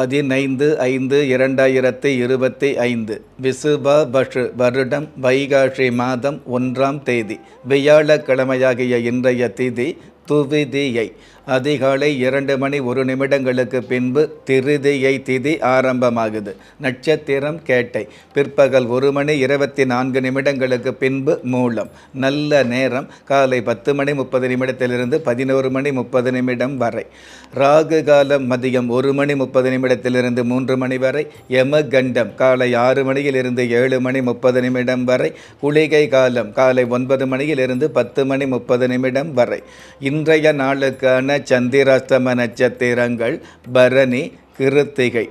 பதினைந்து ஐந்து இரண்டாயிரத்தி இருபத்தி ஐந்து விசுபா பஷு வருடம் வைகாஷி மாதம் ஒன்றாம் தேதி வியாழக்கிழமையாகிய இன்றைய திதி துவிதியை அதிகாலை இரண்டு மணி ஒரு நிமிடங்களுக்கு பின்பு திருதியை திதி ஆரம்பமாகுது. நட்சத்திரம் கேட்டை. பிற்பகல் ஒரு மணி இருபத்தி நான்கு நிமிடங்களுக்கு பின்பு மூலம். நல்ல நேரம் காலை பத்து மணி முப்பது நிமிடத்திலிருந்து பதினோரு மணி முப்பது நிமிடம் வரை. ராகு காலம் மதியம் ஒரு மணி முப்பது நிமிடத்திலிருந்து மூன்று மணி வரை. யமகண்டம் காலை ஆறு மணியிலிருந்து ஏழு மணி முப்பது நிமிடம் வரை. குளிகை காலம் காலை ஒன்பது மணியிலிருந்து பத்து மணி முப்பது நிமிடம் வரை. இன்றைய நாளுக்கான சந்திராஷ்டம நட்சத்திரங்கள் பரணி கிருத்திகை.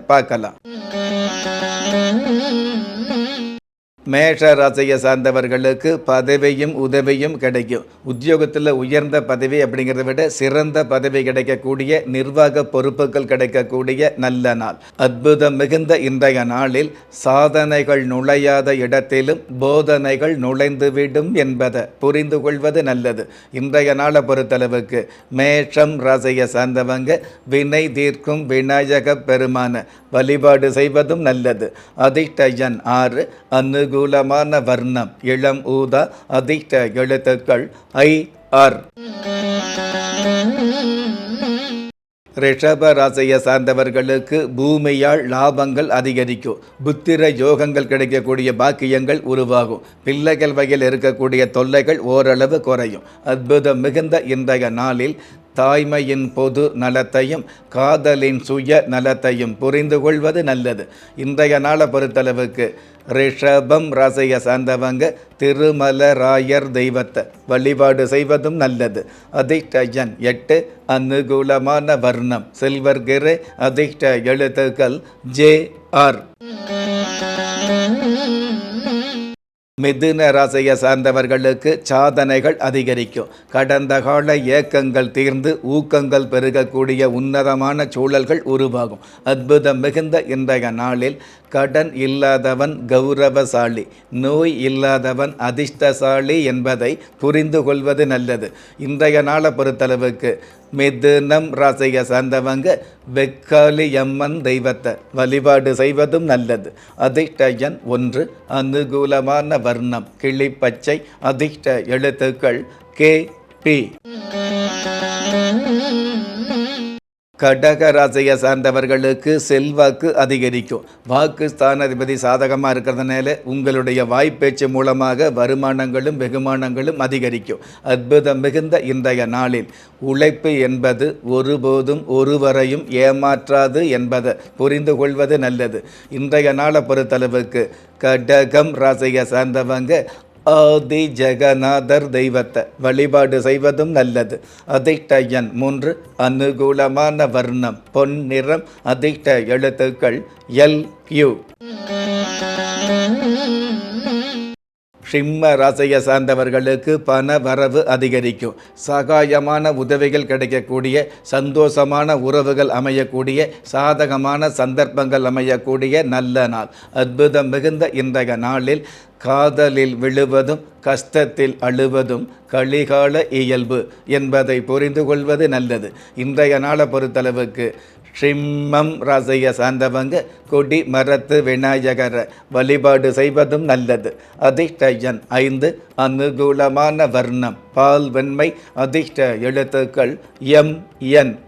பார்க்கலாம் மேஷ ராசியை சார்ந்தவர்களுக்கு பதவியும் உதவியும் கிடைக்கும். உத்தியோகத்தில் உயர்ந்த பதவி அப்படிங்கிறத விட சிறந்த பதவி கிடைக்கக்கூடிய நிர்வாக பொறுப்புகள் கிடைக்கக்கூடிய நல்ல நாள். அற்புதம் மிகுந்த இன்றைய நாளில் சாதனைகள் நுழையாத இடத்திலும் போதனைகள் நுழைந்துவிடும் என்பதை புரிந்து கொள்வது நல்லது. இன்றைய நாளை பொறுத்தளவுக்கு மேஷம் ராசியை சார்ந்தவங்க வினை தீர்க்கும் விநாயக பெருமான வழிபாடு செய்வதும் நல்லது. அதிர்ஷ்டயன் ஆறு அனுகூலமான வர்ணம் இளம் ஊதா அதிர்ஷ்ட எழுத்துக்கள் ஐ ஆர். ரிஷப ராசியை சார்ந்தவர்களுக்கு பூமியால் லாபங்கள் அதிகரிக்கும். புத்திர யோகங்கள் கிடைக்கக்கூடிய பாக்கியங்கள் உருவாகும். பிள்ளைகள் வகையில் இருக்கக்கூடிய தொல்லைகள் ஓரளவு குறையும். அற்புதம் மிகுந்த இன்றைய நாளில் தாய்மையின் பொது நலத்தையும் காதலின் சுய நலத்தையும் புரிந்து கொள்வது நல்லது. இன்றைய நாளை பொறுத்தளவுக்கு ரிஷபம் ராசியை சார்ந்தவங்க திருமலராயர் தெய்வத்தை வழிபாடு செய்வதும் நல்லது. அதிர்ஷ்டயன் எட்டு அனுகூலமான வர்ணம். சில்வர் கிரே அதிர்ஷ்ட எழுத்துக்கள் ஜே ஆர். மிதுன ராசியை சார்ந்தவர்களுக்கு சாதனைகள் அதிகரிக்கும். கடந்த கால ஏக்கங்கள் தீர்ந்து ஊக்கங்கள் பெருகக்கூடிய உன்னதமான சூழல்கள் உருவாகும். அற்புதம் மிகுந்த இன்றைய நாளில் கடன் இல்லாதவன் கௌரவசாலி நோய் இல்லாதவன் அதிர்ஷ்டசாலி என்பதை புரிந்து கொள்வது நல்லது. இன்றைய நாளை பொறுத்தளவுக்கு மிதுனம் ராசியை சார்ந்தவங்க வெக்காலி அம்மன் தெய்வத்தை வழிபாடு செய்வதும் நல்லது. அதிர்ஷ்டயன் ஒன்று அனுகூலமான வர்ணம் கிளிப்பச்சை அதிர்ஷ்ட எழுத்துக்கள் கே பி. கடக ராசியை சார்ந்தவர்களுக்கு செல்வாக்கு அதிகரிக்கும். வாக்கு ஸ்தானாதிபதி சாதகமாக இருக்கிறதுனால உங்களுடைய வாய்ப்பேச்சு மூலமாக வருமானங்களும் வெகுமானங்களும் அதிகரிக்கும். அற்புதம் மிகுந்த இன்றைய நாளில். உழைப்பு என்பது ஒருபோதும் ஒருவரையும் ஏமாற்றாது என்பதை புரிந்து கொள்வது நல்லது. இன்றைய நாளை பொறுத்தளவுக்கு கடகம் ராசியை சார்ந்தவங்க ஆதி ஜெகநாதர் தெய்வத்தை வழிபாடு செய்வதும் நல்லது. அதிர்ஷ்டயன் மூன்று அனுகூலமான வர்ணம் பொன் நிறம் அதிர்ஷ்ட எழுத்துக்கள் எல் யூ சிம்ம ராசியை சார்ந்தவர்களுக்கு பண வரவு அதிகரிக்கும். சகாயமான உதவிகள் கிடைக்கக்கூடிய சந்தோஷமான உறவுகள் அமையக்கூடிய சாதகமான சந்தர்ப்பங்கள் அமையக்கூடிய நல்ல நாள். அற்புதம் மிகுந்த இன்றைய நாளில் காதலில் விழுவதும் கஷ்டத்தில் அழுவதும் கலிகால இயல்பு என்பதை புரிந்து கொள்வது நல்லது. இன்றைய நாளை பொறுத்தளவுக்கு ஷிம்மம் ராசியை சார்ந்தவங்க கொடி மரத்து விநாயகர் வழிபாடு செய்வதும் நல்லது. அதிர்ஷ்ட ஐந்து அனுகூலமான வர்ணம் பால் வெண்மை அதிர்ஷ்ட எழுத்துக்கள் எம் என்.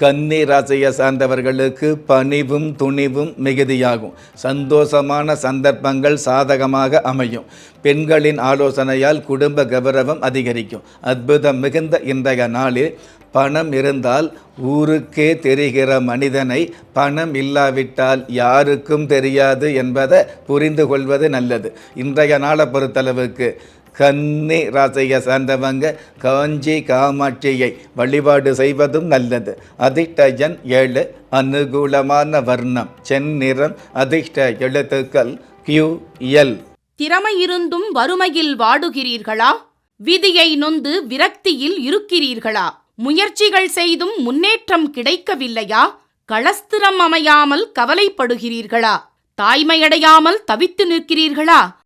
கன்னி ராசியை சார்ந்தவர்களுக்கு பணிவும் துணிவும் மிகுதியாகும். சந்தோஷமான சந்தர்ப்பங்கள் சாதகமாக அமையும். பெண்களின் ஆலோசனையால் குடும்ப கௌரவம் அதிகரிக்கும். அற்புதம் மிகுந்த இன்றைய நாளில் பணம் இருந்தால் ஊருக்கே தெரிகிற மனிதனை பணம் இல்லாவிட்டால் யாருக்கும் தெரியாது என்பதை புரிந்து கொள்வது நல்லது. இன்றைய நாளை பொறுத்தளவுக்கு கன்னி ராசியை சார்ந்தவங்க காஞ்சி காமாட்சியை வழிபாடு செய்வதும் நல்லது. அதிர்ஷ்டஜன் ஏழு அனுகூலமான வர்ணம். செந்நிறம் அதிர்ஷ்ட எழுத்துக்கள் கியூ எல். திறமை இருந்தும் வறுமையில் வாடுகிறீர்களா? விதியை நொந்து விரக்தியில் இருக்கிறீர்களா? முயற்சிகள் செய்தும் முன்னேற்றம் கிடைக்கவில்லையா? களஸ்திரம் அமையாமல் கவலைப்படுகிறீர்களா? தாய்மையடையாமல் தவித்து நிற்கிறீர்களா?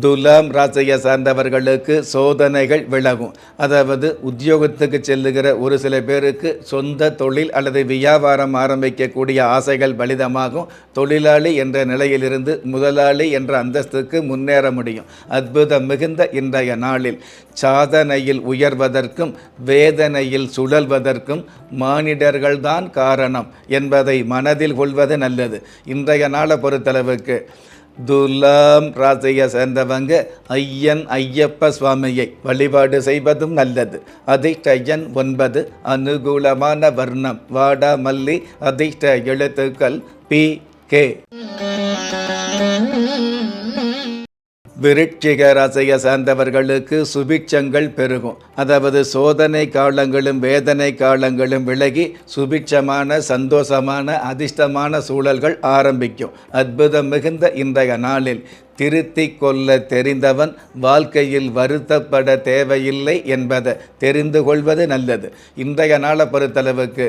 துலாம் ராசியை சார்ந்தவர்களுக்கு சோதனைகள் விலகும். அதாவது உத்தியோகத்துக்கு செல்லுகிற ஒரு சில பேருக்கு சொந்த தொழில் அல்லது வியாபாரம் ஆரம்பிக்கக்கூடிய ஆசைகள் பலிதமாகும். தொழிலாளி என்ற நிலையிலிருந்து முதலாளி என்ற அந்தஸ்துக்கு முன்னேற முடியும். அற்புதம் மிகுந்த இன்றைய நாளில் சாதனையில் உயர்வதற்கும் வேதனையில் சுழல்வதற்கும் மானிடர்கள்தான் காரணம் என்பதை மனதில் கொள்வது நல்லது. இன்றைய நாளை பொறுத்தளவுக்கு துலாம் ராசியை சேர்ந்தவங்க ஐயன் ஐயப்ப சுவாமியை வழிபாடு செய்வதும் நல்லது. அதிர்ஷ்ட ஒன்பது அனுகூலமான வர்ணம். வாடாமல்லி அதிர்ஷ்ட எழுத்துக்கள் பி கே. விருட்சிக ராசியை சார்ந்தவர்களுக்கு சுபிட்சங்கள் பெருகும். அதாவது சோதனை காலங்களும் வேதனை காலங்களும் விலகி சுபிட்சமான சந்தோஷமான அதிர்ஷ்டமான சூழல்கள் ஆரம்பிக்கும். அற்புதம் மிகுந்த இன்றைய நாளில் திருத்தி கொள்ள தெரிந்தவன் வாழ்க்கையில் வருத்தப்பட தேவையில்லை என்பதை தெரிந்து கொள்வது நல்லது. இன்றைய நாளை பொறுத்தளவுக்கு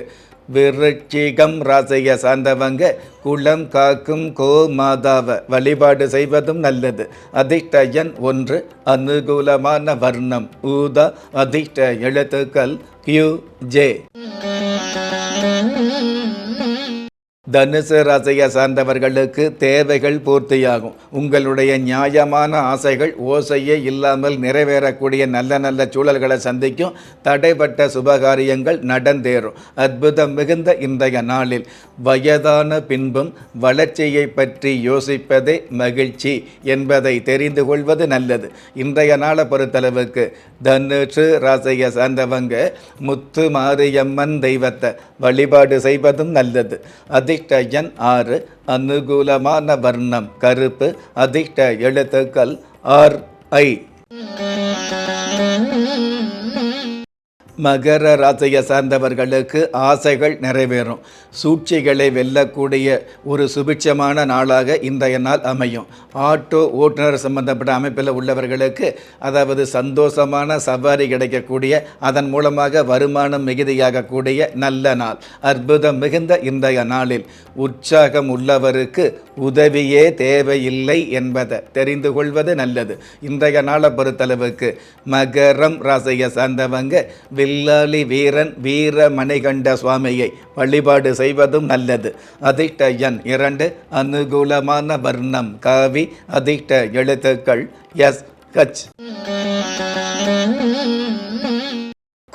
விருட்சிகம் ராசைய சார்ந்தவங்க குளம் காக்கும் கோமாதாவை வழிபாடு செய்வதும் நல்லது. அதிர்ஷ்டயன் ஒன்று அனுகூலமான வர்ணம். ஊதா அதிர்ஷ்ட எழுத்துக்கள் கியூ ஜே தனுசு ராசியை சார்ந்தவர்களுக்கு தேவைகள் பூர்த்தியாகும். உங்களுடைய நியாயமான ஆசைகள் ஓசையே இல்லாமல் நிறைவேறக்கூடிய நல்ல நல்ல சூழல்களை சந்திக்கும். தடைப்பட்ட சுபகாரியங்கள் நடந்தேறும். அற்புதம் மிகுந்த இன்றைய நாளில் வயதான பின்பும் வளர்ச்சியை பற்றி யோசிப்பதே மகிழ்ச்சி என்பதை தெரிந்து கொள்வது நல்லது. இன்றைய நாளை பொறுத்தளவுக்கு தனுசு ராசியை சார்ந்தவங்க முத்து மாரியம்மன் தெய்வத்தை வழிபாடு செய்வதும் நல்லது. அதிர்ஷ்ட எண் ஆறு அனுகூலமான வர்ணம் கருப்பு அதிர்ஷ்ட எழுத்துக்கள் ஆர் ஐ. மகர ராசியை சார்ந்தவர்களுக்கு ஆசைகள் நிறைவேறும். சூழ்ச்சிகளை வெல்லக்கூடிய ஒரு சுபிட்சமான நாளாக இன்றைய நாள் அமையும். ஆட்டோ ஓட்டுநர் சம்பந்தப்பட்ட அமைப்பில் உள்ளவர்களுக்கு அதாவது சந்தோஷமான சவாரி கிடைக்கக்கூடிய அதன் மூலமாக வருமானம் மிகுதியாகக்கூடிய நல்ல நாள். அற்புதம் மிகுந்த இன்றைய நாளில் உற்சாகம் உள்ளவருக்கு உதவியே தேவையில்லை என்பதை தெரிந்து கொள்வது நல்லது. இன்றைய நாளை பொறுத்தளவுக்கு மகரம் ராசியை சார்ந்தவங்க வில்லலி வீரன் வீர மணிகண்ட சுவாமியை வழிபாடு செய்வதும் நல்லது. அதிர்ஷ்ட எண் இரண்டு அனுகூலமான வர்ணம். காவி அதிர்ஷ்ட எழுத்துக்கள் எஸ் கச்.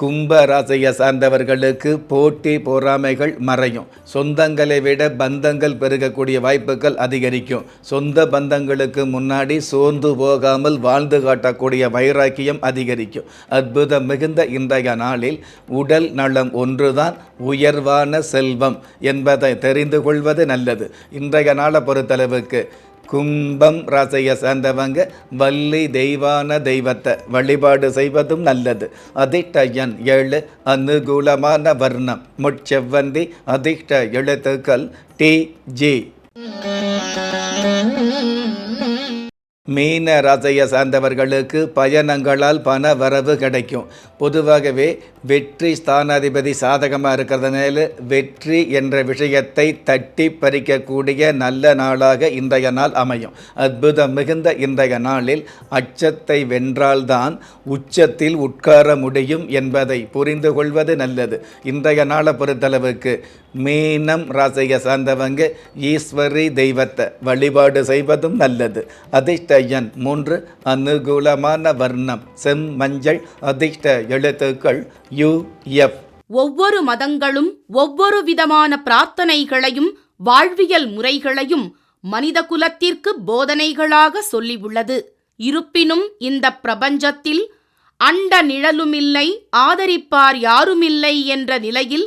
கும்ப ராசியை சார்ந்தவர்களுக்கு போட்டி பொறாமைகள் மறையும். சொந்தங்களை விட பந்தங்கள் பெருகக்கூடிய வாய்ப்புகள் அதிகரிக்கும். சொந்த பந்தங்களுக்கு முன்னாடி சோர்ந்து போகாமல் வாழ்ந்து காட்டக்கூடிய வைராக்கியம் அதிகரிக்கும். அற்புதம் மிகுந்த இன்றைய நாளில் உடல் நலம் ஒன்றுதான் உயர்வான செல்வம் என்பதை தெரிந்து கொள்வது நல்லது. இன்றைய நாளை பொறுத்தளவுக்கு கும்பம் ராசைய சேர்ந்தவங்க வள்ளி தெய்வான தெய்வத்தை வழிபாடு செய்வதும் நல்லது. அதிர்ஷ்ட ஏழு அனுகூலமான வர்ணம். முட்செவ்வந்தி அதிர்ஷ்ட எழுத்துக்கள் டி ஜி. மீன ராசியை சார்ந்தவர்களுக்கு பயணங்களால் பண வரவு கிடைக்கும். பொதுவாகவே வெற்றி ஸ்தானாதிபதி சாதகமாக இருக்கிறதுனால வெற்றி என்ற விஷயத்தை தட்டி பறிக்கக்கூடிய நல்ல நாளாக இன்றைய நாள் அமையும். அற்புதம் மிகுந்த இன்றைய நாளில் அச்சத்தை வென்றால்தான் உச்சத்தில் உட்கார முடியும் என்பதை புரிந்து கொள்வது நல்லது. இன்றைய நாளை பொறுத்தளவுக்கு மீனம் ராசியை சார்ந்தவங்க ஈஸ்வரி தெய்வத்தை வழிபாடு செய்வதும் நல்லது. அதிர்ஷ்டயன் மூன்று அனுகூலமான வர்ணம். செம் மஞ்சள் அதிர்ஷ்ட எழுத்துக்கள் யு எஃப். ஒவ்வொரு மதங்களும் ஒவ்வொரு விதமான பிரார்த்தனைகளையும் வாழ்வியல் முறைகளையும் மனித குலத்திற்கு போதனைகளாக சொல்லியுள்ளது இருப்பினும் இந்த பிரபஞ்சத்தில் அண்ட நிழலுமில்லை ஆதரிப்பார் யாருமில்லை என்ற நிலையில்